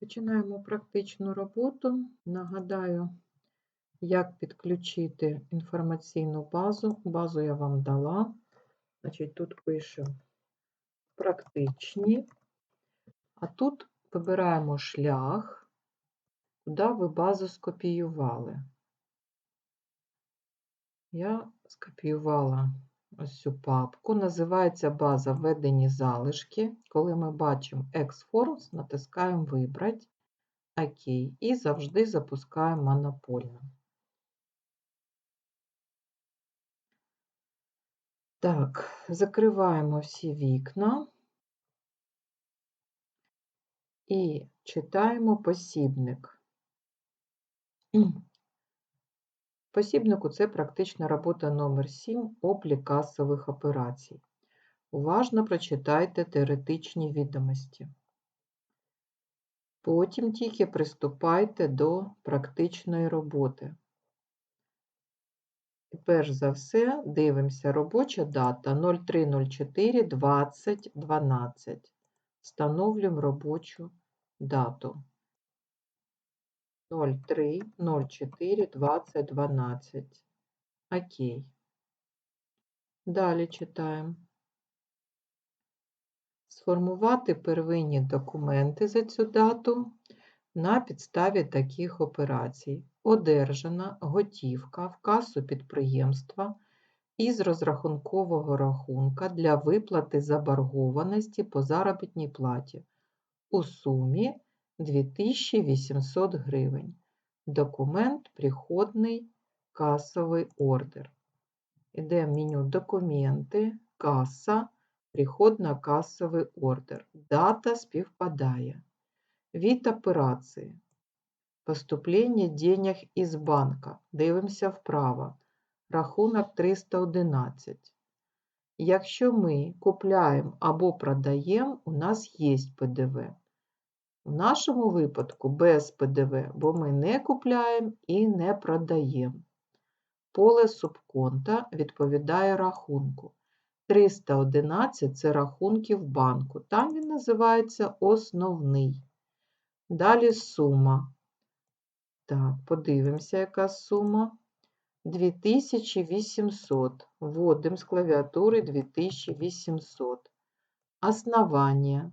Починаємо практичну роботу. Нагадаю, як підключити інформаційну базу. Базу я вам дала. Значить, тут пишемо практичні, а тут вибираємо шлях, куди ви базу скопіювали. Я скопіювала ось цю папку. Називається база введені залишки. Коли ми бачимо X-Forms, натискаємо Вибрати, ОК, і завжди запускаємо монопольно. Так, закриваємо всі вікна і читаємо посібник. Посібнику це практична робота номер 7 облік касових операцій. Уважно прочитайте теоретичні відомості. Потім тільки приступайте до практичної роботи. І перш за все, дивимося робоча дата 03.04.2012. Встановлюємо робочу дату. 03.04.2012. Окей. Далі читаємо. Сформувати первинні документи за цю дату на підставі таких операцій. Одержана готівка в касу підприємства із розрахункового рахунка для виплати заборгованості по заробітній платі у сумі 2800 гривень. Документ приходний касовий ордер. Іде в меню Документи, каса, приходно-касовий ордер. Дата співпадає. Від операції. Поступлення денег із банка. Дивимося вправо. Рахунок 311. Якщо ми купляємо або продаємо, у нас є ПДВ. В нашому випадку без ПДВ, бо ми не купляємо і не продаємо. Поле субконта відповідає рахунку. 311 це рахунки в банку. Там він називається основний. Далі сума. Так, подивимося, яка сума. 2800. Вводимо з клавіатури 2800. Основання.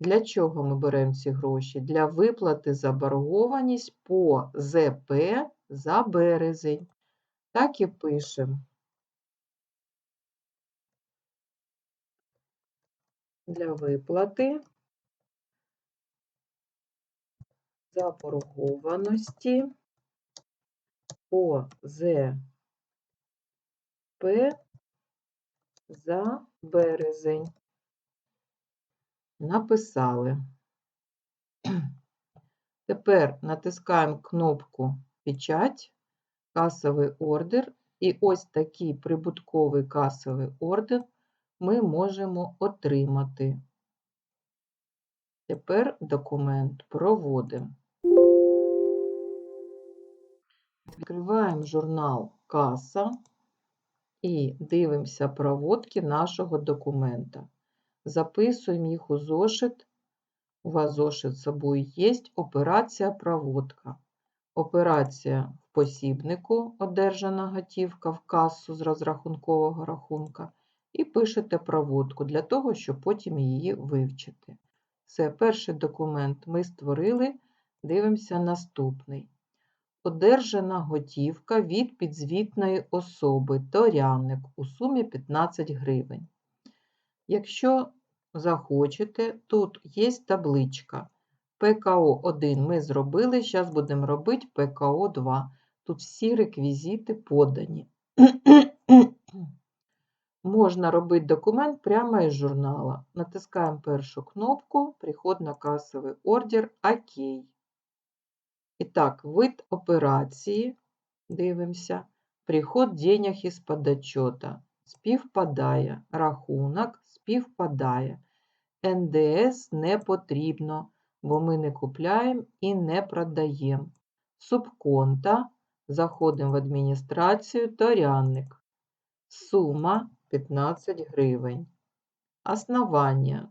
Для чого ми беремо ці гроші? Для виплати заборгованість по ЗП за березень. Так і пишемо. Для виплати заборгованості по ЗП за березень. Написали. Тепер натискаємо кнопку Печать, касовий ордер, і ось такий прибутковий касовий ордер ми можемо отримати. Тепер документ проводимо. Відкриваємо журнал Каса і дивимося проводки нашого документа. Записуємо їх у зошит. У вас зошит з собою є операція проводка. Операція в посібнику, одержана готівка в касу з розрахункового рахунка, і пишете проводку для того, щоб потім її вивчити. Це перший документ ми створили, дивимося наступний. Одержана готівка від підзвітної особи Торяник у сумі 15 гривень. Якщо захочете, тут є табличка. ПКО1 ми зробили, зараз будемо робити ПКО2. Тут всі реквізити подані. Можна робити документ прямо із журнала. Натискаємо першу кнопку, приход на касовий ордер ОК. І так, вид операції, дивимося, приход денег із подотчета. Співпадає, рахунок співпадає. НДС не потрібно, бо ми не купляємо і не продаємо. Субконта, заходимо в адміністрацію, торянник. Сума 15 гривень. Основання.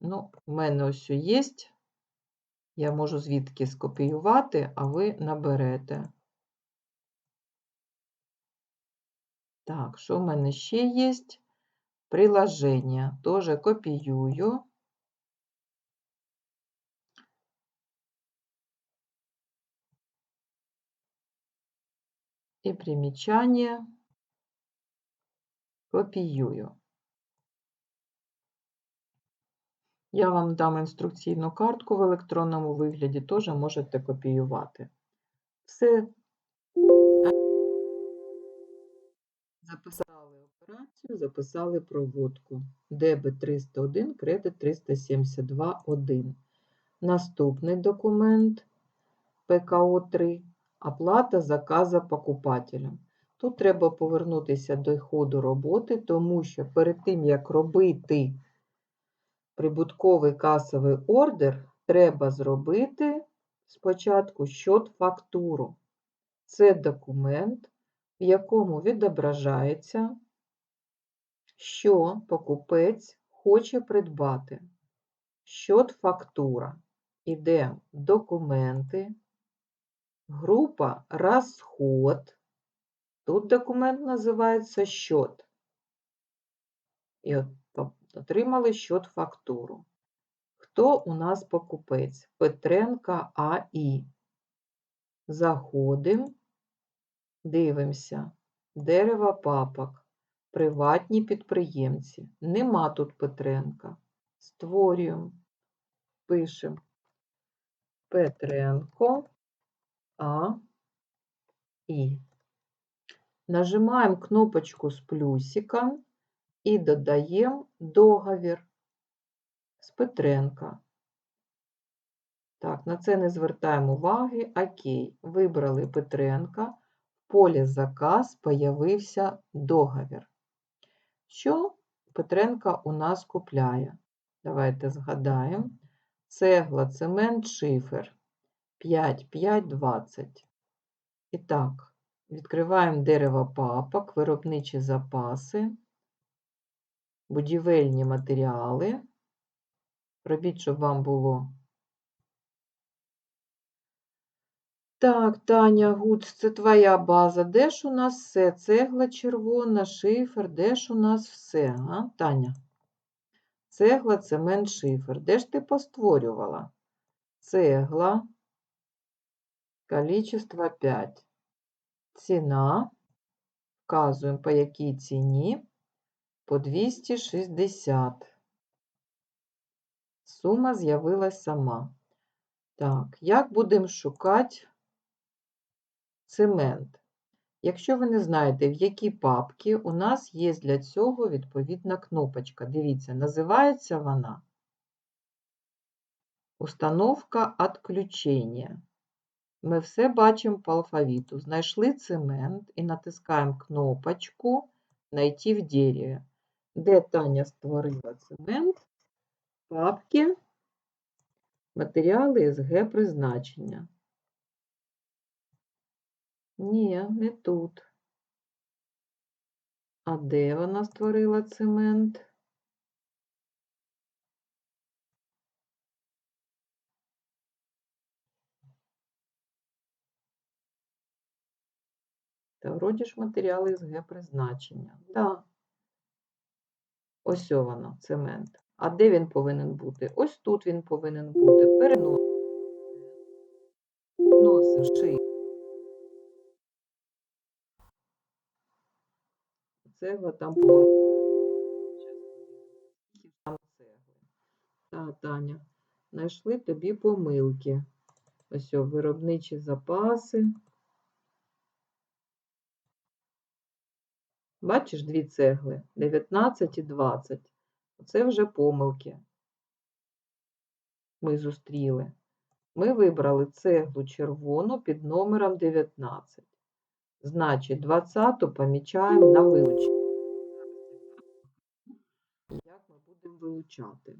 Ну, в мене ось є Я можу звідки скопіювати, а ви наберете. Так, що в мене ще є? Приложення. Тоже копіюю. І примічання копіюю. Я вам дам інструкційну картку в електронному вигляді, теж можете копіювати. Все. Записали операцію, записали проводку. Дебет 301, кредит 372, 1. Наступний документ ПКО-3. Оплата заказа покупателям. Тут треба повернутися до ходу роботи, тому що перед тим, як робити прибутковий касовий ордер, треба зробити спочатку щот-фактуру. Це документ, в якому відображається, що покупець хоче придбати. Щот-фактура. Іде документи, група розход. Тут документ називається щот. І от отримали щот-фактуру. Хто у нас покупець? Петренка АІ. Заходимо, дивимося. Дерево папок. Приватні підприємці. Нема тут Петренка. Створюємо, пишемо Петренко А І. Нажимаємо кнопочку з плюсиком і додаємо договір з Петренка. Так, на це не звертаємо уваги. Окей. Вибрали Петренка. Полі заказ появився договір. Що Петренка у нас купляє? Давайте згадаємо. Цегла, цемент, шифер. 5, 5, 20. І так, відкриваємо дерево папок, виробничі запаси, будівельні матеріали. Робіть, щоб вам було. Так, Таня Гуц, це твоя база. Де ж у нас все? Цегла червона, шифер, де ж у нас все? А, Таня? Цегла, цемент, шифер. Де ж ти постворювала? Цегла, количество 5. Ціна. Вказуємо, по якій ціні. По 260. Сума з'явилась сама. Так, як будемо шукати цемент? Якщо ви не знаєте, в якій папці, у нас є для цього відповідна кнопочка. Дивіться, називається вона Установка відключення. Ми все бачимо по алфавіту. Знайшли цемент і натискаємо кнопочку Найти в дереві. Де Таня створила цемент? Папки Матеріали СГ призначення. Ні, не тут. А де вона створила цемент? Та вроді ж матеріали СГ призначення. Да. Ось воно, цемент. А де він повинен бути? Ось тут він повинен бути. Переносиш ши. Цегла там цегли. Та, Таня, знайшли тобі помилки. Ось о, виробничі запаси. Бачиш дві цегли 19 і 20. Це вже помилки. Ми зустріли. Ми вибрали цеглу червону під номером 19. Значить, 20 помічаємо на вилучення. Вилучати?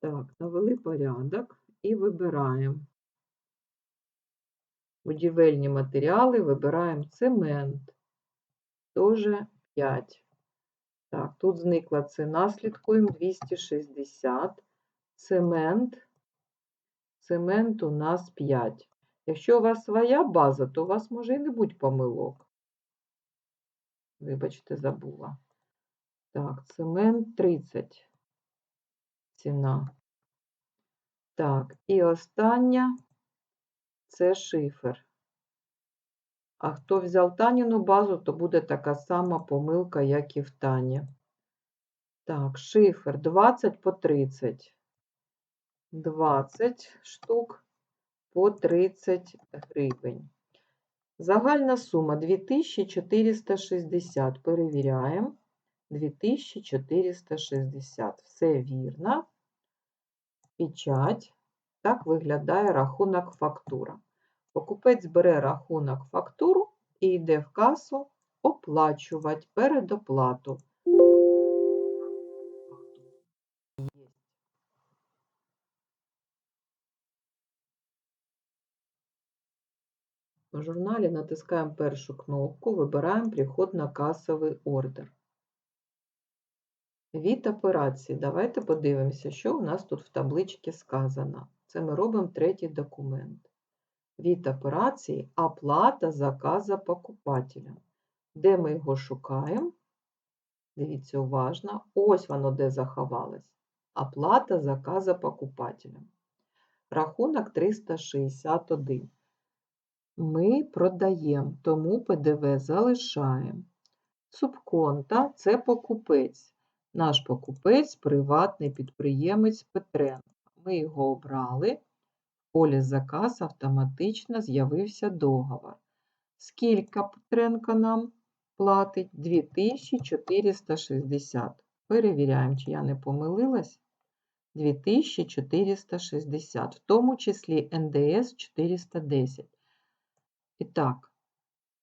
Так, навели порядок і вибираємо. Будівельні матеріали вибираємо цемент. Теж 5. Так, тут зникла ціна, слідкуємо 260. Цемент. Цемент у нас 5. Якщо у вас своя база, то у вас може і не бути помилок. Вибачте, забула. Так, цемент 30. Ціна. Так, і остання це шифер. А хто взяв Таніну базу, то буде така сама помилка, як і в Тані. Так, шифер 20 по 30. 20 штук по 30 гривень. Загальна сума 2460. Перевіряємо. 2460. Все вірно. Печать. Так виглядає рахунок фактура. Покупець бере рахунок фактуру і йде в касу оплачувати передоплату. В журналі натискаємо першу кнопку, вибираємо приход на касовий ордер. Від операції. Давайте подивимося, що у нас тут в табличці сказано. Це ми робимо третій документ. Від операції оплата заказа покупателя. Де ми його шукаємо? Дивіться уважно. Ось воно де заховалось. Оплата заказа покупателя. Рахунок 361. Ми продаємо, тому ПДВ залишаємо. Субконта це покупець. Наш покупець приватний підприємець Петренко. Ми його обрали. В полі заказ автоматично з'явився договор. Скільки Петренко нам платить? 2460. Перевіряємо, чи я не помилилась. 2460, в тому числі НДС 410. І так,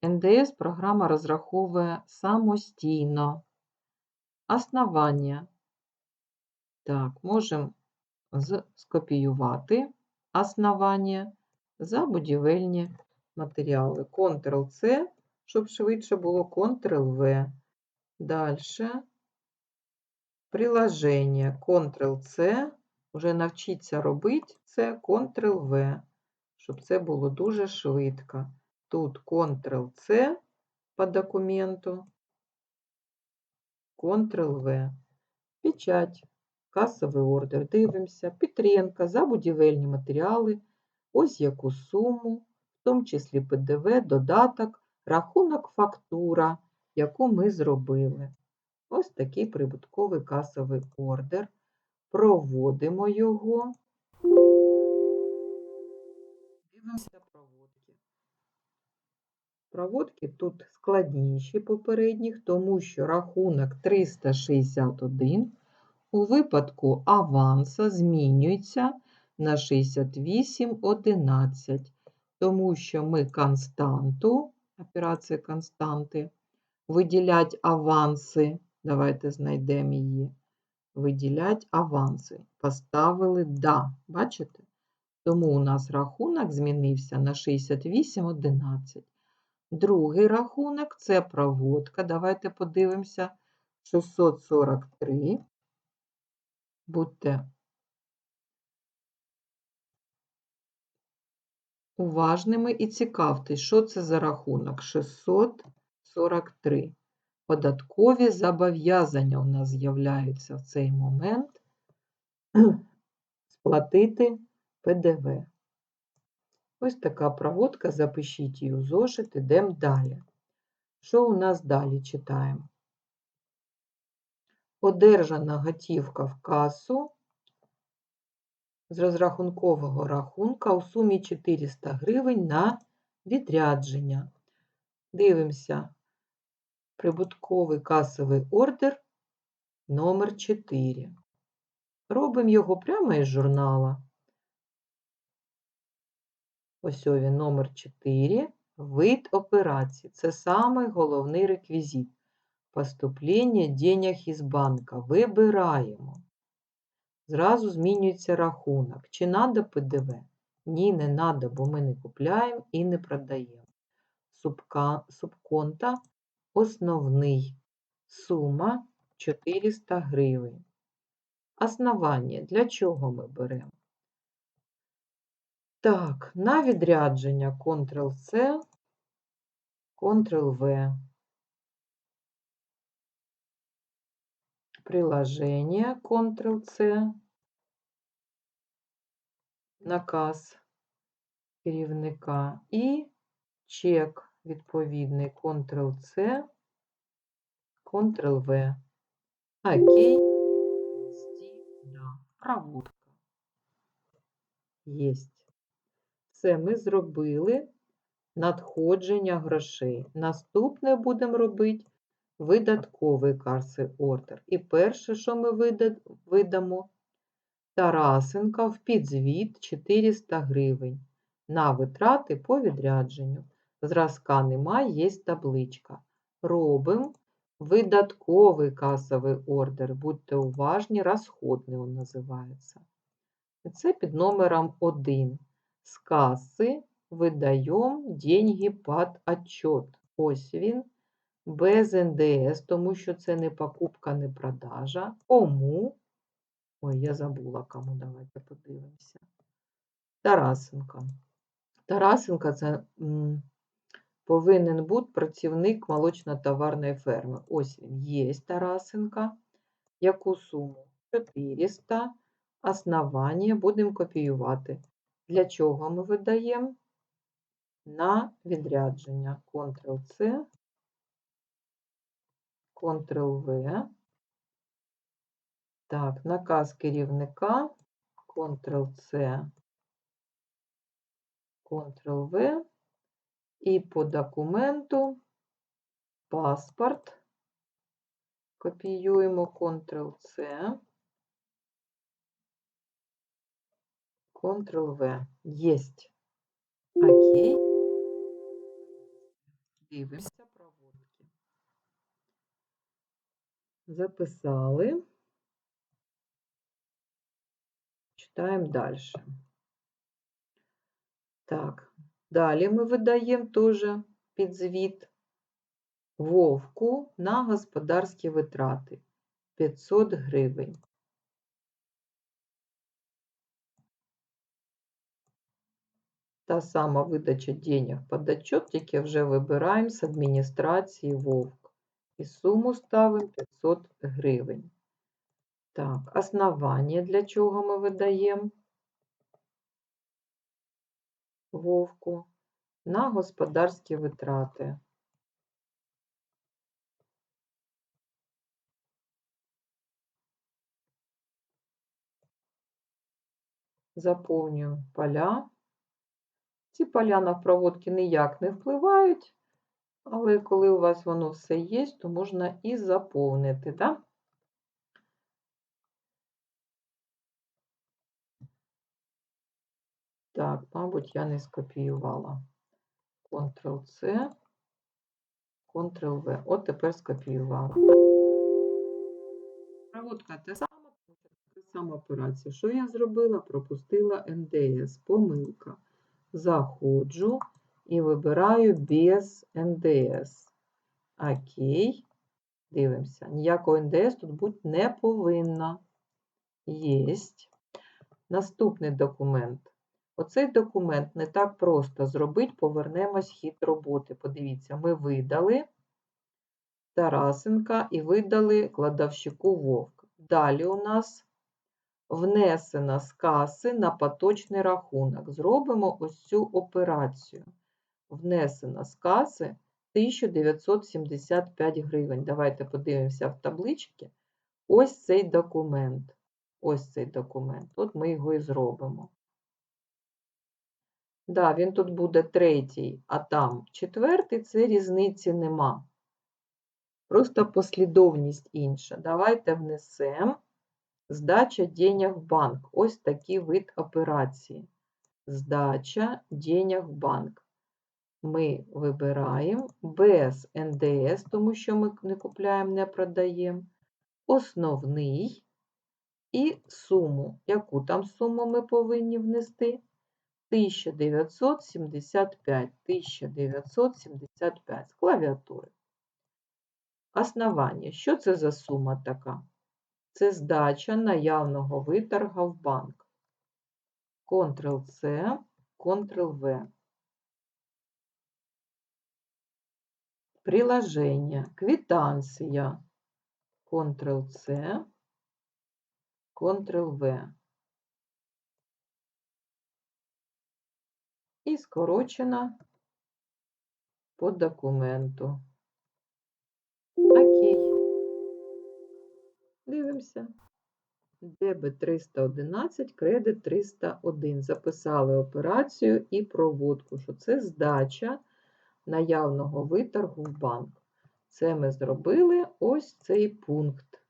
НДС програма розраховує самостійно. Основання. Так, можемо скопіювати основання за будівельні матеріали. Ctrl-C, щоб швидше було Ctrl-V. Далі. Приложення Ctrl-C. Вже навчіться робити це Ctrl-V, щоб це було дуже швидко. Тут Ctrl-C по документу, Ctrl-V. Печать, касовий ордер. Дивимося, Петренка за будівельні матеріали. Ось яку суму, в тому числі ПДВ, додаток, рахунок фактура, яку ми зробили. Ось такий прибутковий касовий ордер. Проводимо його. Дивимося. Проводки тут складніші попередніх, тому що рахунок 361 у випадку аванса змінюється на 68,11, тому що ми константу, операція константи, виділять аванси. Давайте знайдемо її. Виділять аванси. Поставили да. Бачите? Тому у нас рахунок змінився на 68,11. Другий рахунок це проводка. Давайте подивимося. 643. Будьте уважними і цікавтесь, що це за рахунок 643. Податкові зобов'язання у нас з'являються в цей момент сплатити ПДВ. Ось така проводка, запишіть її у зошит, ідемо далі. Що у нас далі читаємо? Одержана готівка в касу з розрахункового рахунка у сумі 400 гривень на відрядження. Дивимося, прибутковий касовий ордер номер 4. Робимо його прямо із журнала. Ось він номер 4. Вид операції. Це самий головний реквізит. Поступлення денег із банка. Вибираємо. Зразу змінюється рахунок. Чи надо ПДВ? Ні, не надо, бо ми не купляємо і не продаємо. Субка, субконта основний. Сума 400 гривень. Основання. Для чого ми беремо? Так, на відрядження Ctrl-C, Ctrl-V. Приложення Ctrl-C, наказ керівника і чек відповідний Ctrl-C, Ctrl-V. Окей. Да. Проводка. Єсть. Все, ми зробили надходження грошей. Наступне будемо робити видатковий карси ордер. І перше, що ми видамо, Тарасенка в підзвіт 400 гривень на витрати по відрядженню. Зразка немає, є табличка. Робимо видатковий касовий ордер. Будьте уважні, розходний він називається. Це під номером 1. З каси видаємо деньги під отчет. Ось він. Без НДС, тому що це не покупка, не продажа. Кому? Ой, я забула кому. Давайте подивимося. Тарасенко. Тарасенко це м, повинен бути працівник молочно-товарної ферми. Ось він є Тарасенко. Яку суму? 400. Основання будемо копіювати. Для чого ми видаємо? На відрядження. Ctrl-C, Ctrl-V. Так, наказ керівника, Ctrl-C, Ctrl-V. І по документу паспорт. Копіюємо Ctrl-C, Ctrl-V. Єсть. Окей. Дивимося проводки. Записали. Читаємо далі. Так, далі ми видаємо теж підзвіт Вовку на господарські витрати 500 гривень. Та сама видача денег під отчет, тільки вже вибираємо з адміністрації Вовк. І суму ставимо 500 гривень. Так, основання для чого ми видаємо Вовку на господарські витрати. Заповнюємо поля. Ці поля на проводки ніяк не впливають, але коли у вас воно все є, то можна і заповнити. Да? Так, мабуть, я не скопіювала. Ctrl-C, Ctrl-V. От тепер скопіювала. Проводка те тому така сама операція. Що я зробила? Пропустила НДС. Помилка. Заходжу і вибираю без НДС. Окей. Дивимося. Ніякого НДС тут бути не повинно. Єсть. Наступний документ. Оцей документ не так просто зробити, повернемось хід роботи. Подивіться, ми видали Тарасенка і видали кладовщику Вовк. Далі у нас внесено з каси на поточний рахунок. Зробимо ось цю операцію. Внесено з каси 1975 гривень. Давайте подивимося в табличці. Ось цей документ. Ось цей документ. От ми його і зробимо. Да, він тут буде третій, а там четвертий, це різниці нема. Просто послідовність інша. Давайте внесемо здача денег в банк. Ось такий вид операції. Здача денег в банк. Ми вибираємо без НДС, тому що ми не купляємо, не продаємо. Основний і суму. Яку там суму ми повинні внести? 1975. 1975 з клавіатури. Основання. Що це за сума така? Це здача наявного виторга в банк. Ctrl-C, Ctrl-V. Приложення, квитанція. Ctrl-C, Ctrl-V. І скорочена по документу. Дивимося. Дебет 311, кредит 301. Записали операцію і проводку, що це здача наявного виторгу в банк. Це ми зробили ось цей пункт.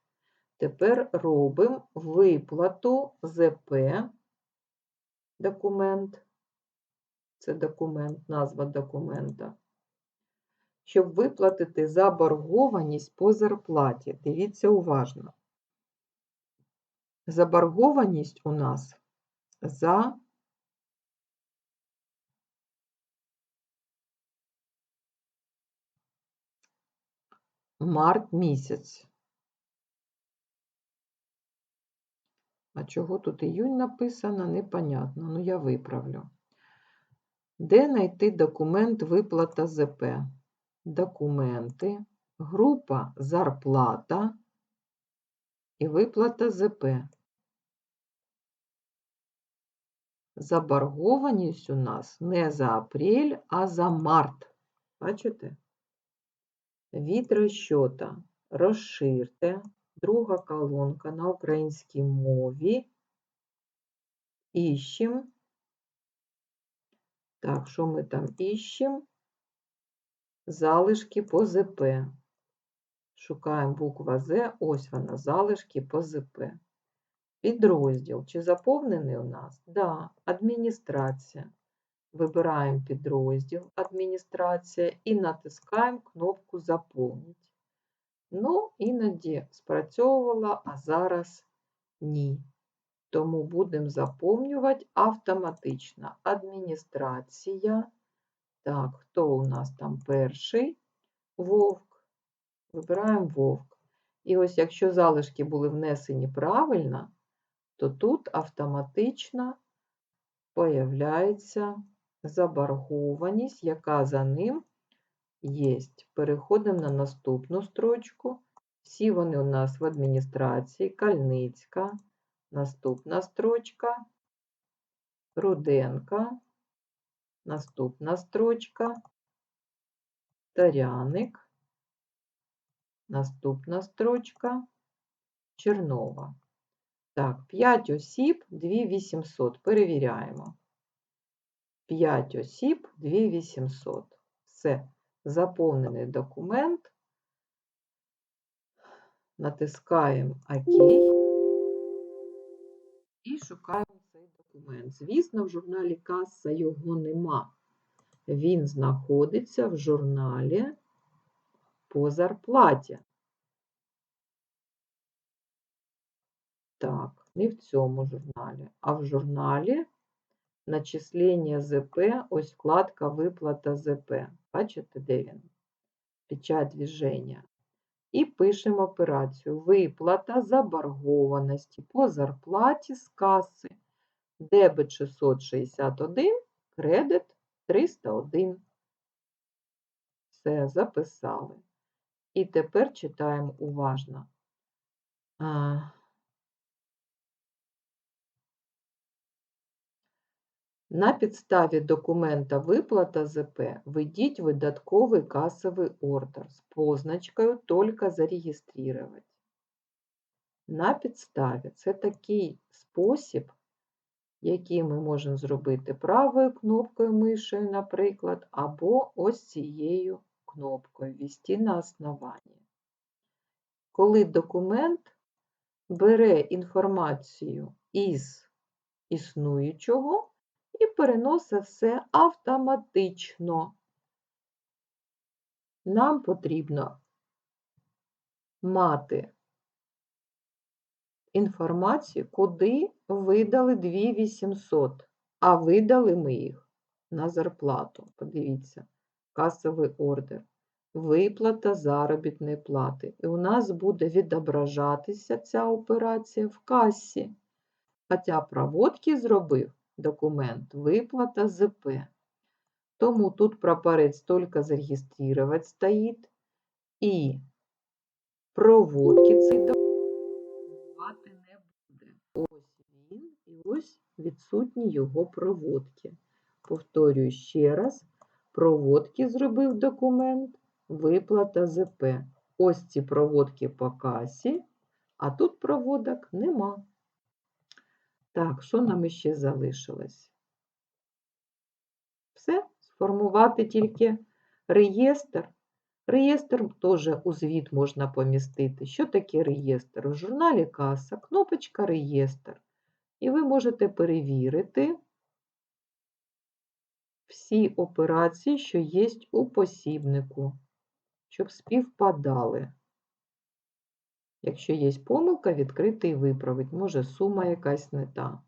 Тепер робимо виплату ЗП, документ. Це документ, назва документа. Щоб виплатити заборгованість по зарплаті. Дивіться уважно. Заборгованість у нас за март місяць. А чого тут іюнь написано, непонятно. Ну, я виправлю. Де знайти документ виплата ЗП? Документи, група зарплата і виплата ЗП. Заборгованість у нас не за апрель, а за март. Бачите? Від розчота розширте. Друга колонка на українській мові. Іщем. Так, що ми там іщемо? Залишки по ЗП. Шукаємо буква З, ось вона, залишки по ЗП. Підрозділ. Чи заповнений у нас? Да, адміністрація. Вибираємо підрозділ адміністрація і натискаємо кнопку Заповнити. Ну, іноді спрацьовувала, а зараз ні. Тому будемо заповнювати автоматично. Адміністрація. Так, хто у нас там перший? Вовк. Вибираємо вовк. І ось якщо залишки були внесені правильно, то тут автоматично появляється заборгованість, яка за ним є. Переходимо на наступну строчку. Всі вони у нас в адміністрації, Кальницька, наступна строчка, Руденка, наступна строчка, Таряник, наступна строчка, Чернова. Так, 5 осіб, 2800. Перевіряємо. 5 осіб, 2800. Все. Заповнений документ. Натискаємо ОК і шукаємо цей документ. Звісно, в журналі каса його нема. Він знаходиться в журналі по зарплаті. Так, не в цьому журналі, а в журналі начислення ЗП, ось вкладка виплата ЗП. Бачите, де він? Печать движення. І пишемо операцію. Виплата заборгованості по зарплаті з каси. Дебет 661, кредит 301. Все, записали. І тепер читаємо уважно. На підставі документа виплата ЗП введіть видатковий касовий ордер з позначкою «Только зарегистрировать». На підставі це такий спосіб, який ми можемо зробити правою кнопкою мишею, наприклад, або ось цією кнопкою «Ввести на основанні». Коли документ бере інформацію із існуючого, і переносить все автоматично. Нам потрібно мати інформацію, куди видали 2800, а видали ми їх на зарплату. Подивіться, касовий ордер. виплата заробітної плати. І у нас буде відображатися ця операція в касі. Хоча проводки зробив документ виплата ЗП. Тому тут прапорець тільки зареєструвати стоїть. І проводки цей документ не буде. Ось він і ось відсутні його проводки. Повторюю ще раз, проводки зробив документ, виплата ЗП. Ось ці проводки по касі, а тут проводок нема. Так, що нам іще залишилось? Все, сформувати тільки реєстр. Реєстр теж у звіт можна помістити. Що таке реєстр? У журналі каса, кнопочка реєстр. І ви можете перевірити всі операції, що є у посібнику, щоб співпадали. Якщо є помилка, відкрити і виправити. Може, сума якась не та.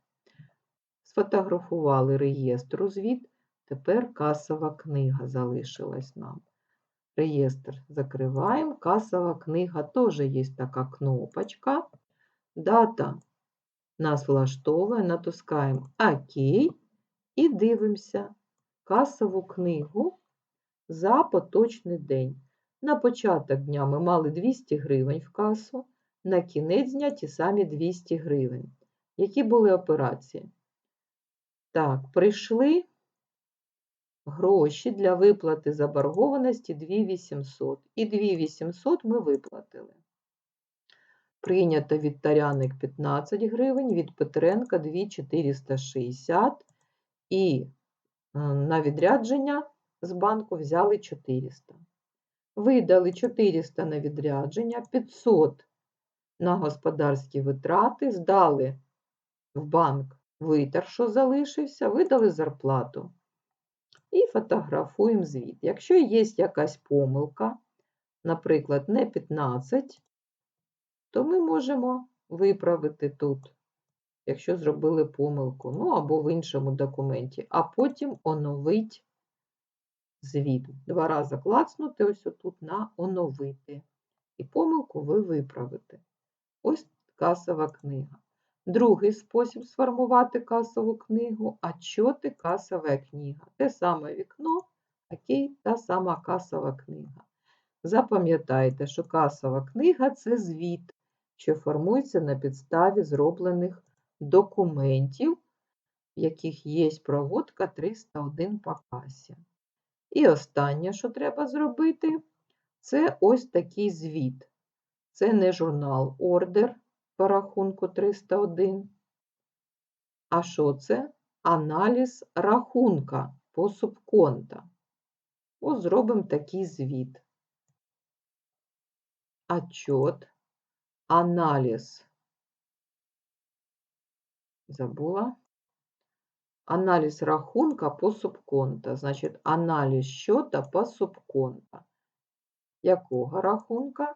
Сфотографували реєстр у звіт, тепер касова книга залишилась нам. Реєстр закриваємо, касова книга теж є така кнопочка. Дата нас влаштовує, натискаємо ОК і дивимося касову книгу за поточний день. На початок дня ми мали 200 гривень в касу, на кінець дня ті самі 200 гривень. Які були операції? Так, прийшли гроші для виплати заборгованості 2800. І 2800 ми виплатили. Прийнято від Таряник 15 гривень, від Петренка 2460 і на відрядження з банку взяли 400. Видали 400 на відрядження, 500 на господарські витрати, здали в банк витер, що залишився, видали зарплату. І фотографуємо звіт. Якщо є якась помилка, наприклад, не 15, то ми можемо виправити тут, якщо зробили помилку, ну або в іншому документі, а потім оновить звіт. Два рази клацнути ось отут на оновити. І помилку ви виправите. Ось касова книга. Другий спосіб сформувати касову книгу отчоти касова книга. Те саме вікно, окей, та сама касова книга. Запам'ятайте, що касова книга це звіт, що формується на підставі зроблених документів, в яких є проводка 301 по касі. І останнє, що треба зробити, це ось такий звіт. Це не журнал ордер по рахунку 301. А що це? Аналіз рахунка по субконта. Ось зробимо такий звіт. Отчет, аналіз. Забула. Аналіз рахунка по субконта. Значить, аналіз счета по субконта. Якого рахунка?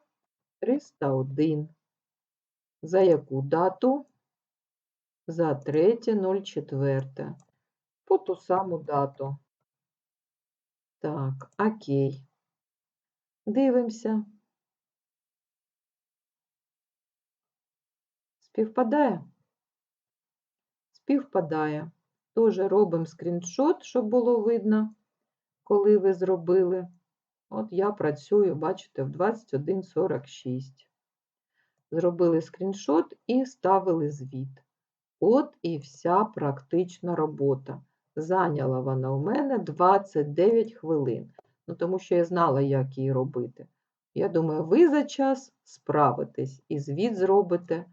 301. За яку дату? За 3.04. По ту саму дату. Так, окей. Дивимося. Співпадає? Співпадає. Теж робимо скріншот, щоб було видно, коли ви зробили. От я працюю, бачите, в 21.46. Зробили скріншот і ставили звіт. От і вся практична робота. Зайняла вона у мене 29 хвилин. Ну, тому що я знала, як її робити. Я думаю, ви за час справитесь і звіт зробите,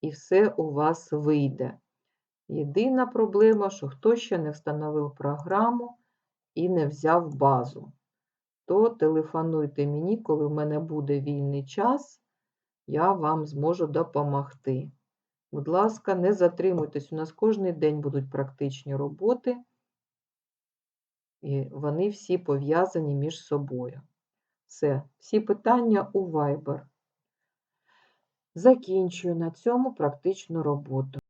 і все у вас вийде. Єдина проблема, що хто ще не встановив програму і не взяв базу, то телефонуйте мені, коли в мене буде вільний час, я вам зможу допомогти. Будь ласка, не затримуйтесь, у нас кожен день будуть практичні роботи, і вони всі пов'язані між собою. Все, всі питання у Viber. Закінчую на цьому практичну роботу.